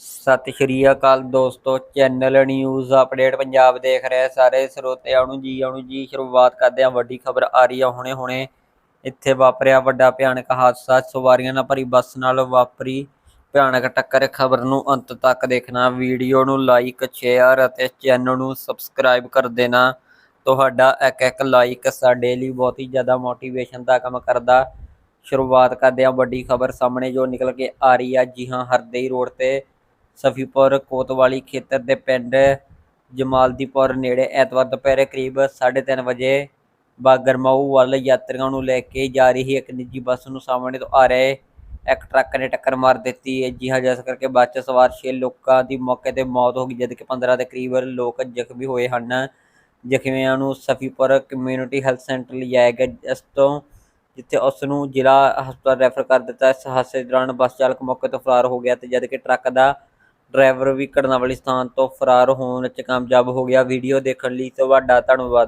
ਸਤਿ ਸ਼੍ਰੀ ਅਕਾਲ ਦੋਸਤੋ channel news update Punjab ਦੇਖ ਰਹੇ ਸਾਰੇ ਸਰੋਤਿਆਂ ਨੂੰ ਜੀ ਆਉਣ ਜੀ, ਸ਼ੁਰੂਆਤ ਕਰਦੇ ਹਾਂ। ਵੱਡੀ ਖਬਰ ਆ ਰਹੀ ਆ ਹੁਣੇ ਹੁਣੇ। ਇੱਥੇ ਵਾਪਰਿਆ ਵੱਡਾ ਭਿਆਨਕ ਹਾਦਸਾ। ਸਵਾਰੀਆਂ ਨਾਲ ਭਰੀ ਬੱਸ ਨਾਲ ਵਾਪਰੀ ਭਿਆਨਕ ਟੱਕਰ। ਖਬਰ ਨੂੰ ਅੰਤ ਤੱਕ ਦੇਖਣਾ। ਵੀਡੀਓ ਨੂੰ ਲਾਈਕ ਸ਼ੇਅਰ ਅਤੇ ਚੈਨਲ ਨੂੰ ਸਬਸਕ੍ਰਾਈਬ ਕਰ ਦੇਣਾ। ਤੁਹਾਡਾ ਇੱਕ ਇੱਕ ਲਾਈਕ ਸਾਡੇ ਲਈ ਬਹੁਤ ਹੀ ਜ਼ਿਆਦਾ ਮੋਟੀਵੇਸ਼ਨ ਦਾ ਕੰਮ ਕਰਦਾ। ਸ਼ੁਰੂਆਤ ਕਰਦੇ ਹਾਂ। ਵੱਡੀ ਖਬਰ ਸਾਹਮਣੇ ਜੋ ਨਿਕਲ ਕੇ ਆ ਰਹੀ ਆ, ਜੀ ਹਾਂ, ਹਰਦੇਈ ਰੋਡ ਤੇ ਸਫੀਪੁਰ ਕੋਤਵਾਲੀ ਖੇਤਰ ਦੇ ਪਿੰਡ ਜਮਾਲਦੀਪੁਰ ਨੇੜੇ ਐਤਵਾਰ ਦੁਪਹਿਰੇ ਕਰੀਬ 3:30 ਵਜੇ ਬਾਗਰਮਾਊ ਵੱਲ ਯਾਤਰੀਆਂ ਨੂੰ ਲੈ ਕੇ ਜਾ ਰਹੀ ਇੱਕ ਨਿੱਜੀ ਬੱਸ ਨੂੰ ਸਾਹਮਣੇ ਤੋਂ ਆ ਰਹੇ ਇੱਕ ਟਰੱਕ ਨੇ ਟੱਕਰ ਮਾਰ ਦਿੱਤੀ। ਹੈ ਜੀ ਹਾਂ ਜਿਸ ਕਰਕੇ ਬੱਸ 'ਚ ਸਵਾਰ 6 ਲੋਕਾਂ ਦੀ ਮੌਕੇ ਤੇ ਮੌਤ ਹੋ ਗਈ, ਜਦਕਿ 15 ਦੇ ਕਰੀਬ ਲੋਕ ਜ਼ਖਮੀ ਹੋਏ ਹਨ। ਜ਼ਖਮੀਆਂ ਨੂੰ ਸਫੀਪੁਰ ਕਮਿਊਨਿਟੀ ਹੈਲਥ ਸੈਂਟਰ ਲਿਜਾਇਆ ਗਿਆ ਜਿਸ ਤੋਂ ਜਿੱਥੇ ਉਸ ਨੂੰ ਜ਼ਿਲ੍ਹਾ ਹਸਪਤਾਲ ਰੈਫਰ ਕਰ ਦਿੱਤਾ। ਇਸ ਹਾਦਸੇ ਦੌਰਾਨ ਬੱਸ ਚਾਲਕ ਮੌਕੇ ਤੋਂ ਫਰਾਰ ਹੋ ਗਿਆ ਤੇ ਜਦਕਿ ਟਰੱਕ ਦਾ ਡਰਾਈਵਰ ਵੀ ਘਟਨਾ ਵਾਲੇ ਸਥਾਨ ਤੋਂ ਫਰਾਰ ਹੋਣ ਵਿੱਚ ਕਾਮਯਾਬ ਹੋ ਗਿਆ। ਵੀਡੀਓ ਦੇਖਣ ਲਈ ਤੁਹਾਡਾ ਧੰਨਵਾਦ।